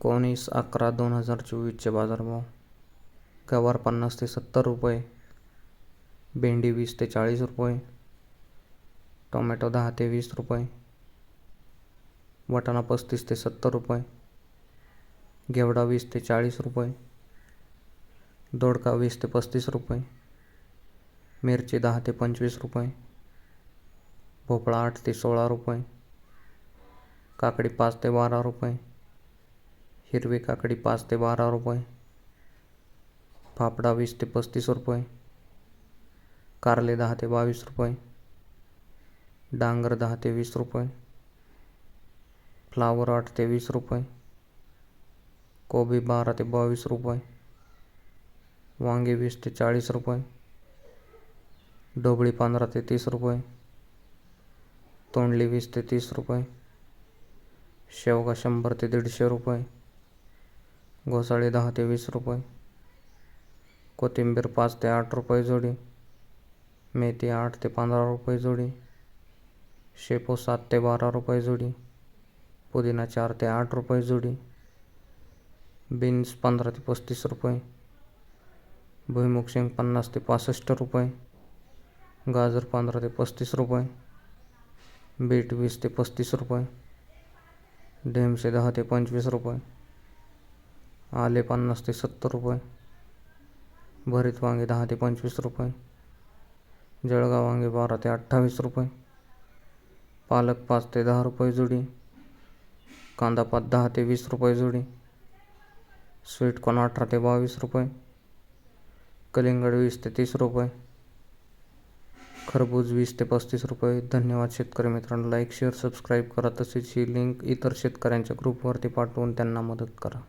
एकोणीस अकरा दोन हजार चोवीसचे बाजारभाव. गवार पन्नास ते सत्तर रुपये. भेंडी वीस ते चाळीस रुपये. टोमॅटो दहा ते वीस रुपये. वाटाणा पस्तीस ते सत्तर रुपये. घेवडा वीस ते चाळीस रुपये. दोडका वीस ते पस्तीस रुपये. मिरची दहा ते पंचवीस रुपये. भोपळा आठ ते सोळा रुपये. काकडी पाच ते बारा रुपये. हिरवी काकडी पाच ते बारा रुपये. फाफडा वीस ते पस्तीस रुपये. कारले दहा ते बावीस रुपये. डांगर दहा ते वीस रुपये. फ्लावर आठ ते वीस रुपये. कोबी बारा ते बावीस रुपये. वांगे वीस ते चाळीस रुपये. ढोबळी पंधरा ते तीस रुपये. तोंडली वीस ते तीस रुपये. शेवगा शंभर ते दीडशे रुपये. घोसाळी दहा ते वीस रुपये. कोथिंबीर पाच ते आठ रुपये जोडी. मेथी आठ ते पंधरा रुपये जोडी. शेपू सात ते बारा रुपये जोडी. पुदिना चार ते आठ रुपये जोडी. बीन्स पंधरा ते पस्तीस रुपये. भुईमुग शेंग पन्नास ते पासष्ट रुपये. गाजर पंधरा ते पस्तीस रुपये. बीट वीस ते पस्तीस रुपये. ढेमसे दहा ते पंचवीस रुपये. आले पन्नास ते सत्तर रुपये. भरीत वांगे दहा ते पंचवीस रुपये. जळगाव वांगे बारा ते अठ्ठावीस रुपये. पालक पाच ते दहा रुपये जुडी. कांदा पात दहा ते वीस रुपये जुडी. स्वीटकॉर्न अठरा ते बावीस रुपये. कलिंगड वीस ते तीस रुपये. खरबूज वीस ते पस्तीस रुपये. धन्यवाद शेतकरी मित्रांनो. लाईक शेअर सबस्क्राईब करा. तसेच ही लिंक इतर शेतकऱ्यांच्या ग्रुपवरती पाठवून त्यांना मदत करा.